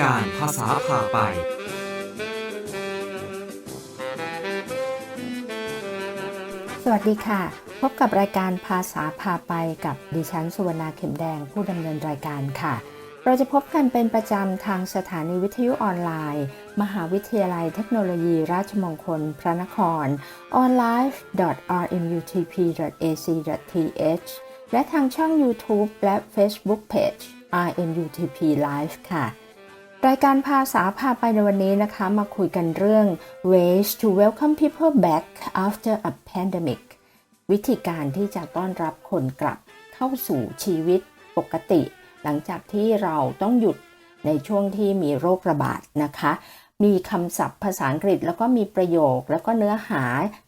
การภาษาผ่าไป สวัสดีค่ะ พบกับรายการภาษาพาไปกับดิฉันสุวรรณาเข็มแดงผู้ดำเนินรายการค่ะ เราจะพบกันเป็นประจำทางสถานีวิทยุออนไลน์ มหาวิทยาลัยเทคโนโลยีราชมงคลพระนคร online.rmutp.ac.th และทางช่อง YouTube และ Facebook Page RMUTP Live ค่ะ รายการภาษาพาไปในวันนี้นะคะมาคุยกันเรื่อง ways to welcome people back after a pandemic วิธีการที่จะต้อนรับคนกลับเข้าสู่ชีวิตปกติ หลังจากที่เราต้องหยุดในช่วงที่มีโรคระบาดนะคะ มีคำศัพท์ภาษาอังกฤษแล้วก็มีประโยคแล้วก็เนื้อหา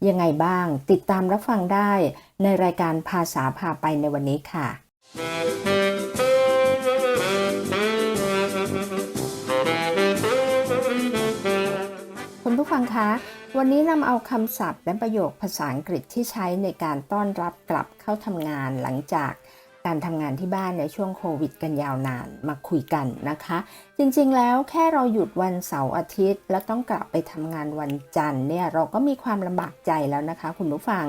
ยังไงบ้าง ติดตามรับฟังได้ในรายการภาษาพาไปในวันนี้ค่ะ คะ วันนี้นำเอาคำศัพท์และประโยคภาษาอังกฤษที่ใช้ในการต้อนรับกลับเข้าทำงานหลังจากการทำงานที่บ้านในช่วงโควิดกันยาวนานมาคุยกันนะคะ จริงๆแล้วแค่เราหยุดวันเสาร์อาทิตย์ แล้วต้องกลับไปทำงานวันจันทร์เนี่ยเราก็มีความลำบากใจแล้วนะคะ คุณผู้ฟัง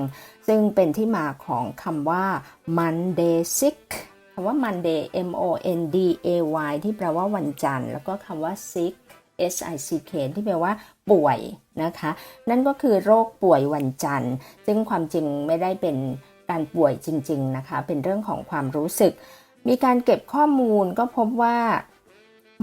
ซึ่งเป็นที่มาของคำว่า Monday sick คำว่า Monday M O N D A Y ที่แปลว่าวันจันทร์ แล้วก็คำว่า sick S I C K ที่แปลว่าป่วยนะคะ นั่นก็คือโรคป่วยวันจันทร์ ซึ่งความจริงไม่ได้เป็นการป่วยจริง ๆนะคะ เป็นเรื่องของความรู้สึก มีการเก็บข้อมูลก็พบว่า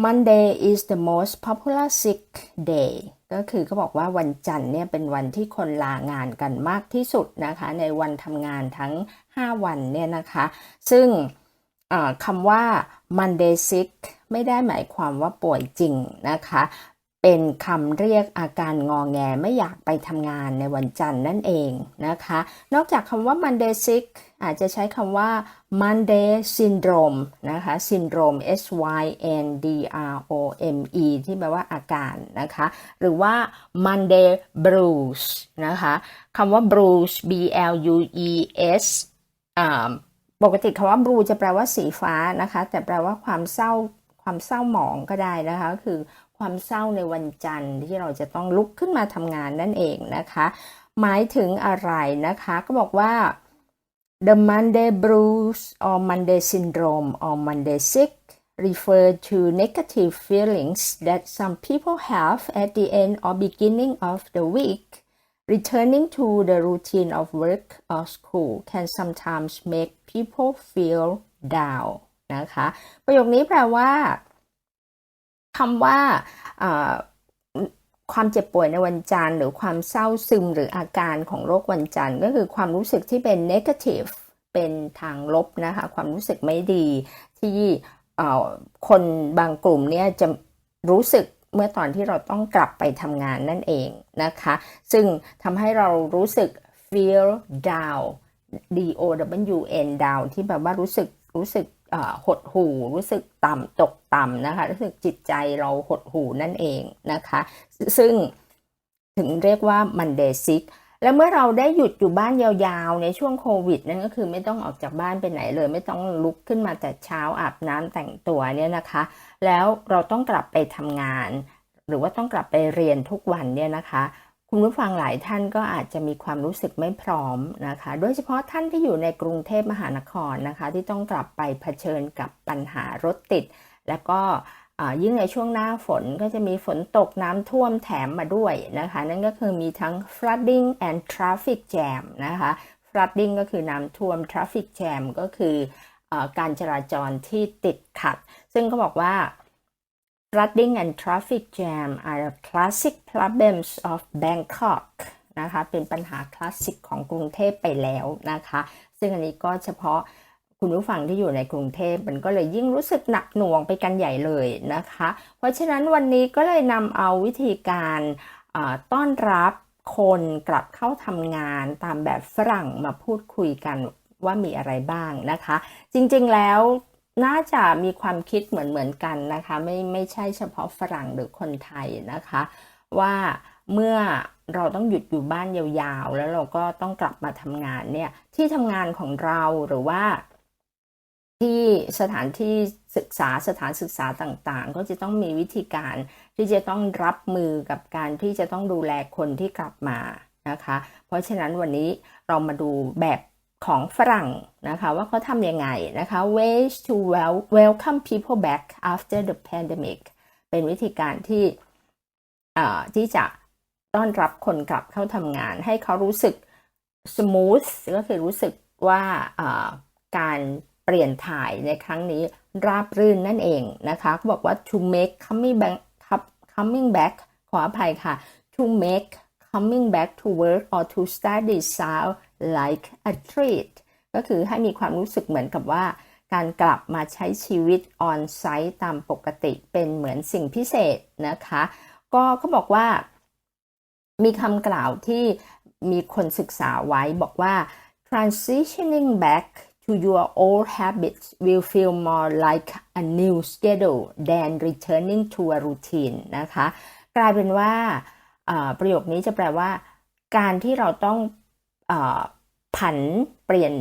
Monday is the most popular sick day ก็คือเขาบอกว่าวันจันทร์เนี่ยเป็นวันที่คนลางานกันมากที่สุดนะคะ ในวันทำงานทั้ง 5 วันเนี่ยนะคะ ซึ่งคำว่า Monday sick ไม่ได้หมายความว่าป่วยจริงนะคะ เป็นคำเรียกอาการงอแงไม่อยากไปทำงานในวันจันทร์นั่นเองนะคะ นอกจากคำว่า Monday sick อาจจะใช้คำว่า Monday syndrome นะคะ syndrome S Y N D R O M E ที่แปลว่าอาการนะคะ หรือว่า Monday blues นะคะคำว่า blues B L U E S อ่าปกติคำว่า blue จะแปลว่าสีฟ้านะคะ แต่แปลว่าความเศร้า ความเศร้าหมองก็ได้นะคะ คือความเศร้าในวันจันทร์ที่เราจะต้องลุกขึ้นมาทำงานนั่นเองนะคะ หมายถึงอะไรนะคะ ก็บอกว่า the Monday blues or Monday syndrome or Monday sick refer to negative feelings that some people have at the end or beginning of the week returning to the routine of work or school can sometimes make people feel down นะคะ ประโยคนี้แปลว่าคำว่าอ่าความเจ็บป่วยในวันจันทร์หรือความเศร้าซึมหรืออาการของโรควันจันทร์ก็คือความรู้สึกที่เป็น negative เป็นทางลบนะคะ ความรู้สึกไม่ดีที่คนบางกลุ่มเนี่ยจะรู้สึกเมื่อตอนที่เราต้องกลับไปทำงานนั่นเองนะคะ ซึ่งทำให้เรารู้สึก feel down D O W N down ที่แบบว่ารู้สึกรู้สึก หดหู่รู้สึกต่ำตกต่ำนะคะรู้สึกจิตใจเราหดหู่นั่นเองนะคะ ซึ่งถึงเรียกว่า Monday sick แล้วเมื่อเราได้หยุดอยู่บ้านยาวๆ ในช่วงโควิดนั่นก็คือไม่ต้องออกจากบ้านไปไหนเลย ไม่ต้องลุกขึ้นมาแต่เช้าอาบน้ำแต่งตัวเนี่ยนะคะ แล้วเราต้องกลับไปทำงาน หรือว่าต้องกลับไปเรียนทุกวันเนี่ยนะคะ คุณผู้ฟังหลายท่านก็อาจจะมีความรู้สึกไม่พร้อมนะคะ โดยเฉพาะท่านที่อยู่ในกรุงเทพมหานครนะคะ ที่ต้องกลับไปเผชิญกับปัญหารถติด และก็ยิ่งในช่วงหน้าฝนก็จะมีฝนตกน้ำท่วมแถมมาด้วยนะคะ นั่นก็คือมีทั้ง flooding and traffic jam นะคะ flooding ก็คือน้ำท่วม traffic jam ก็คืออการจราจรที่ติดขัด ซึ่งก็บอกว่า flooding and traffic jam are classic problems of Bangkok นะคะ เป็นปัญหาคลาสสิกของกรุงเทพไปแล้วนะคะ ซึ่งอันนี้ก็เฉพาะคุณผู้ฟังที่อยู่ในกรุงเทพมันก็เลยยิ่งรู้สึกหนักหน่วงไปกันใหญ่เลยนะคะ เพราะฉะนั้นวันนี้ก็เลยนำเอาวิธีการต้อนรับคนกลับเข้าทำงานตามแบบฝรั่งมาพูดคุยกันว่ามีอะไรบ้างนะคะ จริงๆแล้ว น่าจะมีความคิดเหมือนๆกันนะคะ ไม่ไม่ใช่เฉพาะฝรั่งหรือคนไทยนะคะ ว่าเมื่อเราต้องหยุดอยู่บ้านยาวๆ แล้วเราก็ต้องกลับมาทำงานเนี่ยที่ทำงานของเราหรือว่า ที่สถานที่ศึกษาสถานศึกษาต่างๆ ก็จะต้องมีวิธีการที่จะต้องรับมือกับการที่จะต้องดูแลคนที่กลับมานะคะ เพราะฉะนั้นวันนี้เรามาดูแบบ ของฝรั่งนะคะว่าเขาทำยังไงนะคะ ways to welcome people back after the pandemic เป็นวิธีการที่ที่จะต้อนรับคนกลับเข้าทำงาน ให้เขารู้สึก smooth ก็คือรู้สึกว่าอ่าการเปลี่ยนถ่ายในครั้งนี้ราบรื่นนั่นเองนะคะเขาบอกว่า to make coming back coming back ขออภัยค่ะ to make coming back to work or to study sound like a treat ก็คือให้มีความรู้สึกเหมือนกับว่า การกลับมาใช้ชีวิต on site ตามปกติเป็นเหมือนสิ่งพิเศษนะคะ ก็เขาบอกว่า มีคำกล่าวที่มีคนศึกษาไว้บอกว่า transitioning back to your old habits will feel more like a new schedule than returning to a routine นะคะ กลายเป็นว่า ประโยคนี้จะแปลว่า การที่เราต้องอผันเปลี่ยน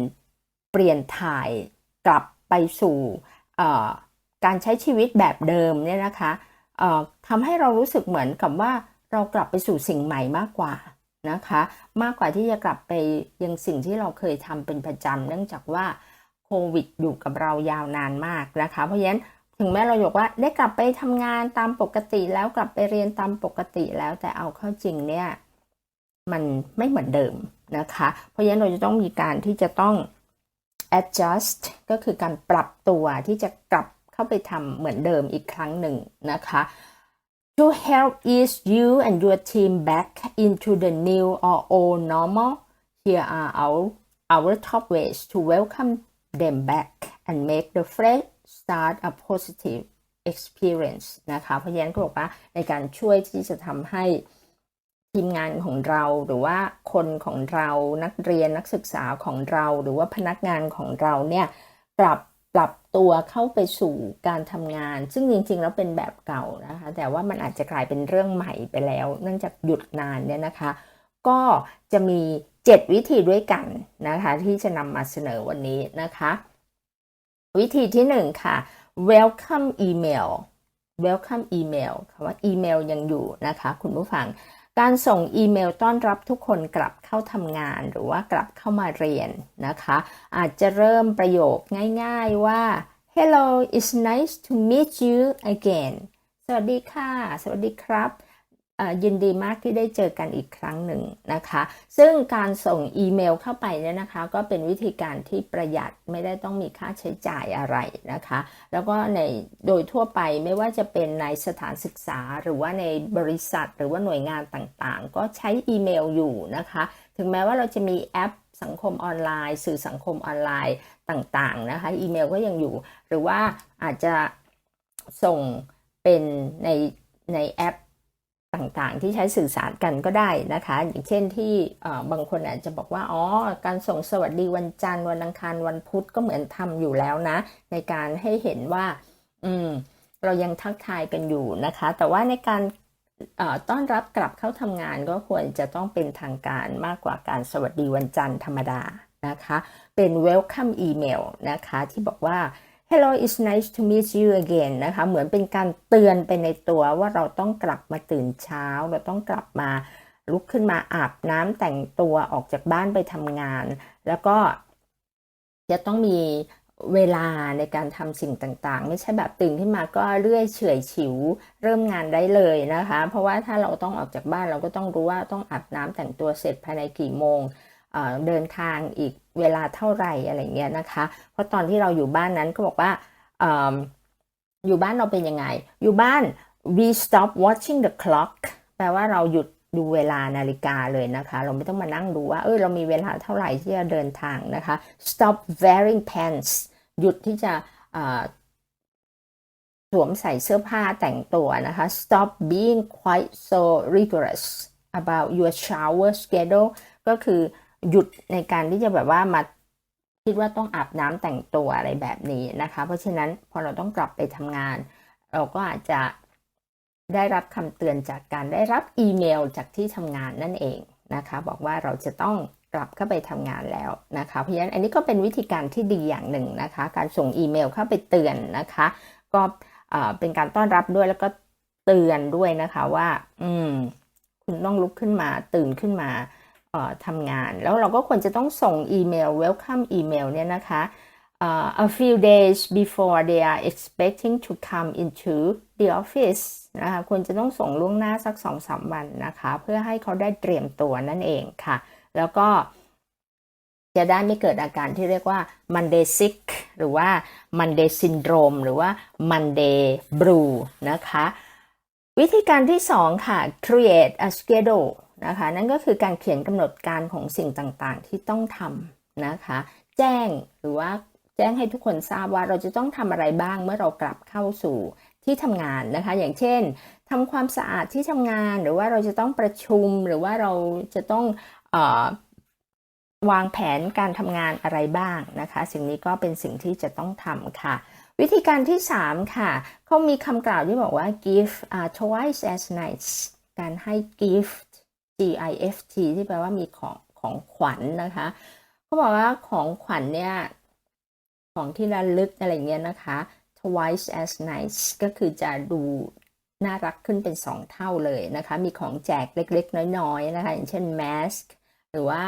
เปลี่ยนถ่ายกลับไปสู่การใช้ชีวิตแบบเดิมเนี่ยนะคะทำให้เรารู้สึกเหมือนกับว่าเรากลับไปสู่สิ่งใหม่มากกว่านะคะ มากกว่าที่จะกลับไปยังสิ่งที่เราเคยทำเป็นประจำเนื่องจากว่าโควิดอยู่กับเรายาวนานมากนะคะ เพราะฉะนั้น ถึงแม้เราบอกว่าได้กลับไปทำงานตามปกติแล้วกลับไปเรียนตามปกติแล้วแต่เอาเข้าจริงเนี่ยมันไม่เหมือนเดิมนะคะ เพราะฉะนั้นเราจะต้องมีการที่จะต้อง adjust ก็คือการปรับตัวที่จะกลับเข้าไปทำเหมือนเดิมอีกครั้งหนึ่งนะคะ to help ease you and your team back into the new or old normal here are our our top ways to welcome them back and make the fresh start a positive experience นะคะ เพราะฉะนั้นก็บอกว่าในการช่วยที่จะทำให้ทีมงานของเราหรือว่าคนของเรานักเรียนนักศึกษาของเรา หรือว่าพนักงานของเราเนี่ยปรับปรับตัวเข้าไปสู่การทำงาน ซึ่งจริงๆแล้วเป็นแบบเก่านะคะ แต่ว่ามันอาจจะกลายเป็นเรื่องใหม่ไปแล้ว เนื่องจากหยุดนานเนี่ยนะคะ ก็จะมี 7 วิธีด้วยกันนะคะ ที่จะนำมาเสนอวันนี้นะคะ วิธีที่ 1 ค่ะ welcome email welcome email คำว่าอีเมลยังอยู่นะคะ คุณผู้ฟัง การส่งอีเมลต้อนรับทุกคนกลับเข้าทำงานหรือว่ากลับเข้ามาเรียนนะคะ อาจจะเริ่มประโยคง่ายๆว่า Hello it's nice to meet you again สวัสดีค่ะ สวัสดีครับ ยินดีมากที่ได้เจอกันอีกครั้งหนึ่งนะคะ ซึ่งการส่งอีเมลเข้าไปเนี่ยนะคะ ก็เป็นวิธีการที่ประหยัดไม่ได้ต้องมีค่าใช้จ่ายอะไรนะคะ แล้วก็ในโดยทั่วไปไม่ว่าจะเป็นในสถานศึกษา หรือว่าในบริษัทหรือว่าหน่วยงานต่างๆ ก็ใช้อีเมลอยู่นะคะ ถึงแม้ว่าเราจะมีแอปสังคมออนไลน์ สื่อสังคมออนไลน์ต่างๆนะคะอีเมลก็ยังอยู่ หรือว่าอาจจะส่งเป็นในในแอป ต่างๆ ที่ใช้สื่อสารกันก็ได้นะคะ อย่างเช่นที่บางคนอาจจะบอกว่าอ๋อการส่งสวัสดีวันจันทร์วันอังคารวันพุธก็เหมือนทำอยู่แล้วนะ ในการให้เห็นว่า อืม เรายังทักทายกันอยู่นะคะ แต่ว่าในการต้อนรับกลับเข้าทำงานก็ควรจะต้องเป็นทางการมากกว่าการสวัสดีวันจันทร์ธรรมดานะคะ เป็น welcome email นะคะ ที่บอกว่า Hello it's nice to meet you again นะคะ เหมือนเป็นการเตือนไปในตัวว่าเราต้องกลับมาตื่นเช้า เราต้องกลับมาลุกขึ้นมาอาบน้ำแต่งตัวออกจากบ้านไปทำงาน แล้วก็จะต้องมีเวลาในการทำสิ่งต่างๆ ไม่ใช่แบบตื่นขึ้นมาก็เรื่อยเฉยฉิว เริ่มงานได้เลยนะคะ เพราะว่าถ้าเราต้องออกจากบ้านเราก็ต้องรู้ว่าต้องอาบน้ำแต่งตัวเสร็จภายในกี่โมงเดินทางอีก เวลาเท่าไหร่อะไรเงี้ยนะคะ เพราะตอนที่เราอยู่บ้านนั้นก็บอกว่าอยู่บ้านเราเป็นยังไง อยู่บ้าน we stop watching the clock แปลว่าเราหยุดดูเวลานาฬิกาเลยนะคะ เราไม่ต้องมานั่งดูว่า เออเรามีเวลาเท่าไหร่ที่จะเดินทางนะคะ stop wearing pants หยุดที่จะสวมใส่เสื้อผ้าแต่งตัวนะคะ stop being quite so rigorous about your shower schedule ก็คือ หยุดในการที่จะแบบว่ามาคิดว่าต้องอาบน้ำแต่งตัวอะไรแบบนี้นะคะ เพราะฉะนั้นพอเราต้องกลับไปทำงาน เราก็อาจจะได้รับคำเตือนจากการได้รับอีเมลจากที่ทำงานนั่นเองนะคะ บอกว่าเราจะต้องกลับเข้าไปทำงานแล้วนะคะ เพราะฉะนั้นอันนี้ก็เป็นวิธีการที่ดีอย่างหนึ่งนะคะ การส่งอีเมลเข้าไปเตือนนะคะ ก็เอ่อเป็นการต้อนรับด้วยแล้วก็เตือนด้วยนะคะว่า อืม คุณต้องลุกขึ้นมาตื่นขึ้นมา ทำงาน แล้วเราก็ควรจะต้องส่งอีเมล welcome email เนี่ยนะคะ uh, a few days before they are expecting to come into the office นะคะควรจะต้องส่งล่วงหน้าสัก 2-3 วันนะคะ เพื่อให้เขาได้เตรียมตัวนั่นเองค่ะ แล้วก็จะได้ไม่เกิดอาการที่เรียกว่า Monday sick หรือว่า Monday syndrome หรือว่า Monday blue นะคะ วิธีการที่ 2 ค่ะ create a schedule นะคะ นั่นก็คือการเขียนกำหนดการของสิ่งต่างๆ ที่ต้องทำนะคะ แจ้งหรือว่าแจ้งให้ทุกคนทราบว่าเราจะต้องทำอะไรบ้างเมื่อเรากลับเข้าสู่ที่ทำงานนะคะ อย่างเช่นทำความสะอาดที่ทำงานหรือว่าเราจะต้องประชุมหรือว่าเราจะต้องออวางแผนการทำงานอะไรบ้างนะคะ สิ่งนี้ก็เป็นสิ่งที่จะต้องทำค่ะ วิธีการที่ 3 ค่ะเขามีคำกล่าวที่บอกว่า give are twice as nice การให้ give gift G ที่แปลว่ามีของของขวัญนะคะเขาบอกว่าของขวัญเนี่ย ของที่ระลึกอะไรเงี้ยนะคะ twice as nice ก็คือจะดูน่ารักขึ้นเป็น 2 เท่าเลยนะคะ มีของแจกเล็กๆ น้อยๆนะคะ อย่างเช่น mask หรือว่า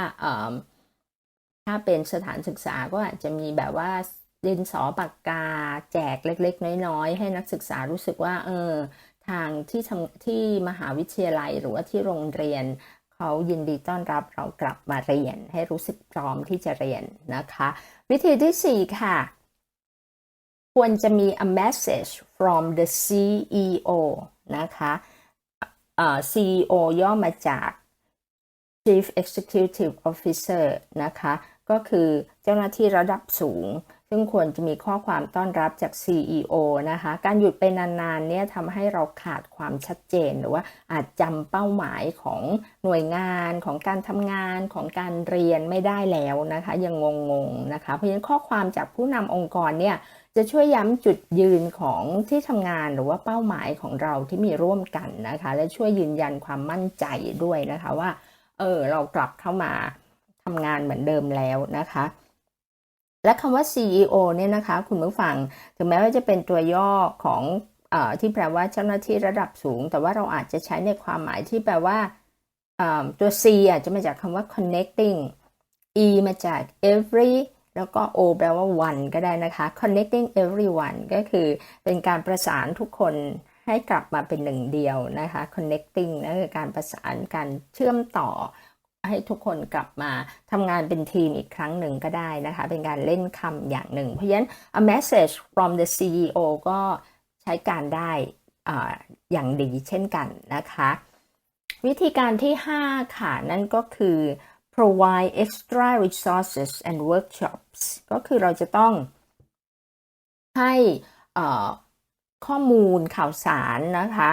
ถ้าเป็นสถานศึกษาก็อาจจะมีแบบว่าดินสอปากกา แจกเล็ก ๆ น้อยๆ ให้นักศึกษารู้สึกว่า เออ ทางที่ท,ที่มหาวิทยาลัยหรือว่าที่โรงเรียนเขายินดีต้อนรับเรากลับมาเรียน ให้รู้สึกพร้อมที่จะเรียนนะคะ วิธีที่ 4 ค่ะ ควรจะมี a message from the CEO นะคะ CEO ย่อมาจาก Chief Executive Officer นะคะ ก็คือเจ้าหน้าที่ระดับสูง ซึ่งควรจะมีข้อความต้อนรับจาก CEO นะคะ การหยุดไปนานๆเนี่ยทำให้เราขาดความชัดเจน หรือว่าอาจจำเป้าหมายของหน่วยงานของการทำงานของการเรียนไม่ได้แล้วนะคะ ยังงงๆนะคะ เพราะฉะนั้นข้อความจากผู้นำองค์กรเนี่ยจะช่วยย้ำจุดยืนของที่ทำงานหรือว่าเป้าหมายของเราที่มีร่วมกันนะคะ และช่วยยืนยันความมั่นใจด้วยนะคะว่า เออเรากลับเข้ามาทำงานเหมือนเดิมแล้วนะคะ และคำว่า CEO เนี่ยนะคะ คุณผู้ฟัง ถึงแม้ว่าจะเป็นตัวย่อของอที่แปลว่าเจ้าหน้าที่ระดับสูง แต่ว่าเราอาจจะใช้ในความหมายที่แปลว่าตัว C อาจจะมาจากคำว่า connecting E มาจาก every แล้วก็ O แปลว่า one ก็ได้นะคะ connecting everyone ก็คือเป็นการประสานทุกคนให้กลับมาเป็นหนึ่งเดียวนะคะ connecting นั่นคือการประสานการเชื่อมต่อ ให้ทุกคนกลับมาทำงานเป็นทีมอีกครั้งหนึ่งก็ได้นะคะ เป็นการเล่นคำอย่างหนึ่ง เพราะฉะนั้น a message from the CEO ก็ใช้การได้ออย่างดีเช่นกันนะคะ วิธีการที่ 5 ค่ะ นั่นก็คือ provide extra resources and workshops ก็คือเราจะต้องให้ข้อมูลข่าวสารนะคะ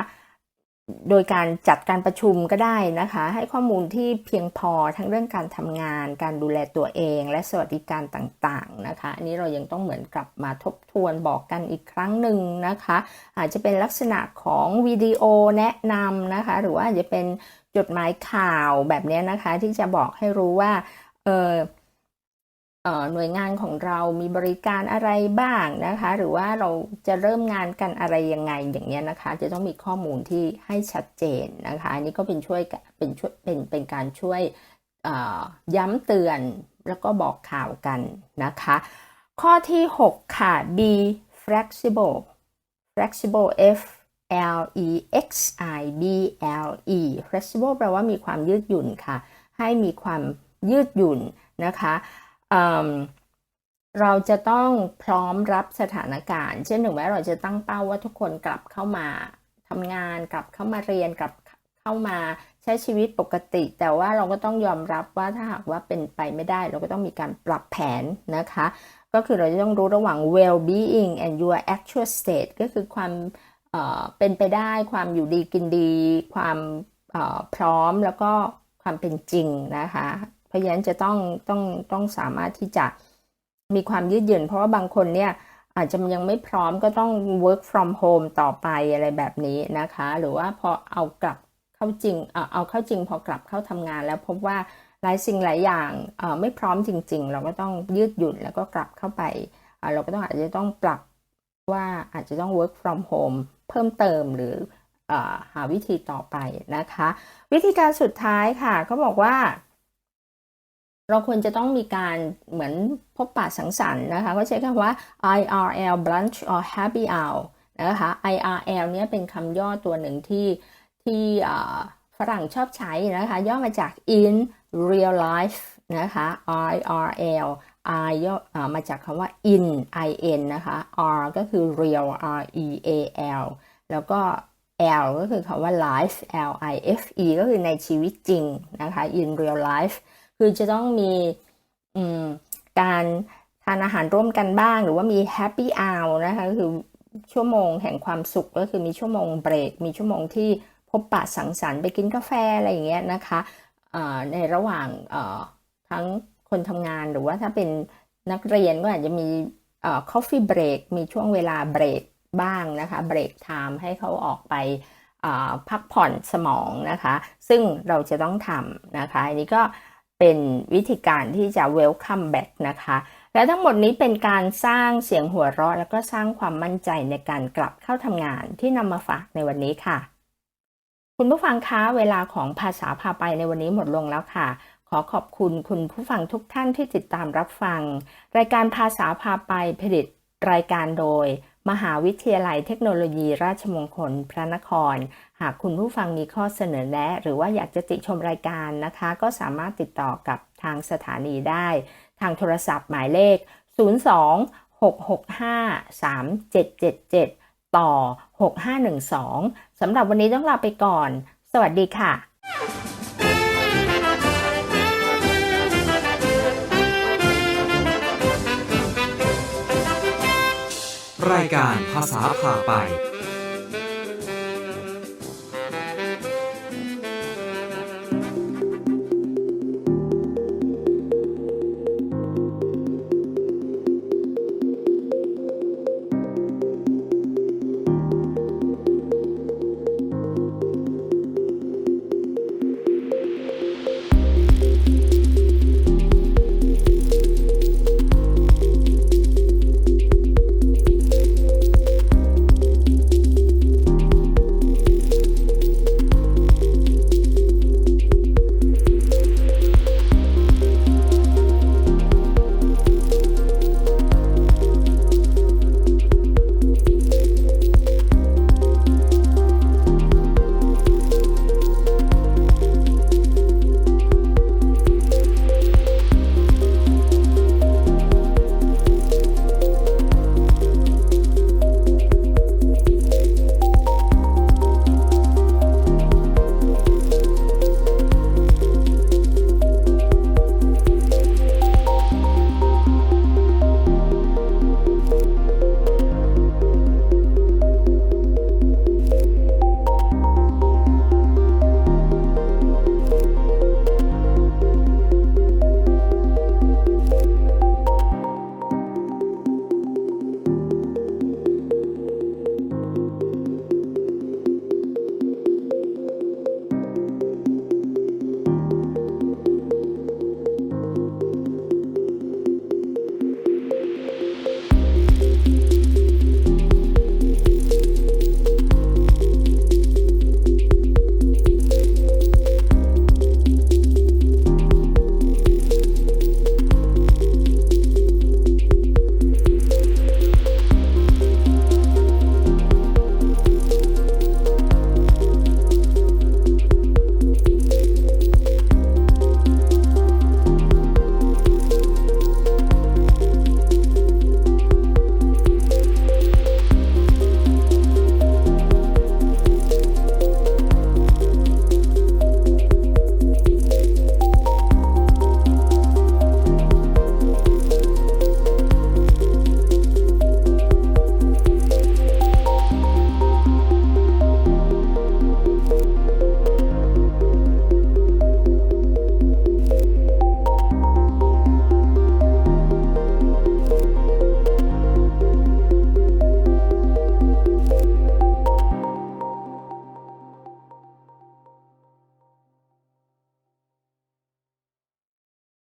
โดยการจัดการประชุมก็ได้นะคะ ให้ข้อมูลที่เพียงพอทั้งเรื่องการทำงาน การดูแลตัวเอง และสวัสดิการต่างๆนะคะอันนี้เรายังต้องเหมือนกลับมาทบทวนบอกกันอีกครั้งหนึ่งนะคะ อาจจะเป็นลักษณะของวิดีโอแนะนำนะคะ หรือว่าอาจจะเป็นจดหมายข่าวแบบนี้นะคะ ที่จะบอกให้รู้ว่าเออ หน่วยงานของเรามีบริการอะไรบ้างนะคะ หรือว่าเราจะเริ่มงานกันอะไรยังไงอย่างเงี้ยนะคะ จะต้องมีข้อมูลที่ให้ชัดเจนนะคะอันนี้ก็เป็นช่วยเป็นช่วยเป็นเป็นการช่วยย้ำเตือนแล้วก็บอกข่าวกันนะคะ ข้อที่ 6 ค่ะ be flexible flexible F L E X I B L E flexible แปลว่ามีความยืดหยุ่นค่ะ ให้มีความยืดหยุ่นนะคะ เราจะต้องพร้อมรับสถานการณ์ เช่นถึงแม้เราจะตั้งเป้าว่าทุกคนกลับเข้ามาทำงานกลับเข้ามาเรียนกลับเข้ามาใช้ชีวิตปกติ แต่ว่าเราก็ต้องยอมรับว่าถ้าหากว่าเป็นไปไม่ได้ เราก็ต้องมีการปรับแผนนะคะ ก็คือเราจะต้องรู้ระหว่าง well being and your actual state ก็คือความเเป็นไปได้ความอยู่ดีกินดี ความพร้อมแล้วก็ความเป็นจริงนะคะ ราะฉะนั้นจะต้องต้องต้องสามารถที่จะมีความยืดหยุ่นเพราะว่าบางคนเนี่ยอาจจะยังไม่พร้อมก็ต้อง work from home ต่อไปอะไรแบบนี้นะคะ หรือว่าพอเอากลับเข้าจริงเอาเอาเข้าจริงพอกลับเข้าทำงานแล้วพบว่าหลายสิ่งหลายอย่างไม่พร้อมจริง ๆ เราก็ต้องยืดหยุ่นแล้วก็กลับเข้าไปเอ่อเราก็ต้องอาจจะต้องปรับว่าอาจจะต้อง work from home เพิ่มเติมหรืออ่อหาวิธีต่อไปนะคะ วิธีการสุดท้ายค่ะเขาบอกว่า เราควรจะต้องมีการเหมือนพบปะสังสรรค์นะคะก็ใช้คำว่า IRL brunch or happy hour นะคะ IRL เนี่ยเป็นคำย่อตัวหนึ่งที่ที่ฝรั่งชอบใช้นะคะ ย่อมาจาก in real life นะคะ IRL I ย่ออมาจากคำว่า in in นะคะ R ก็คือ real R E A L แล้วก็ L ก็คือคำว่า life L I F E ก็คือในชีวิตจริงนะคะ in real life คือจะต้องมีมการทานอาหารร่วมกันบ้าง หรือว่ามี happy hour นะคะก็คือชั่วโมงแห่งความสุขก็คือมีชั่วโมงเบรก มีชั่วโมงที่พบปะสังสรรค์ไปกินกาแฟอะไรอย่างเงี้ยนะคะในระหว่างทั้งคนทำงานหรือว่าถ้าเป็นนักเรียนก็อาจจะมีเอ่อ coffee break มีช่วงเวลาเบรกบ้างนะคะเบรกไทม์ให้เขาออกไปพักผ่อนสมองนะคะ ซึ่งเราจะต้องทำนะคะอันนี้ก็ เป็นวิธีการที่จะ welcome back นะคะ และทั้งหมดนี้เป็นการสร้างเสียงหัวเราะ แล้วก็สร้างความมั่นใจในการกลับเข้าทำงานที่นำมาฝากในวันนี้ค่ะ คุณผู้ฟังคะเวลาของภาษาพาไปในวันนี้หมดลงแล้วค่ะ ขอขอบคุณคุณผู้ฟังทุกท่านที่ติดตามรับฟัง รายการภาษาพาไปผลิตรายการโดย มหาวิทยาลัยเทคโนโลยีราชมงคลพระนคร หากคุณผู้ฟังมีข้อเสนอแนะ หรือว่าอยากจะติชมรายการนะคะ ก็สามารถติดต่อกับทางสถานีได้ ทางโทรศัพท์หมายเลข 02-665-3777 ต่อ 6512สำหรับวันนี้ต้องลาไปก่อน สวัสดีค่ะ รายการภาษาผ่าไป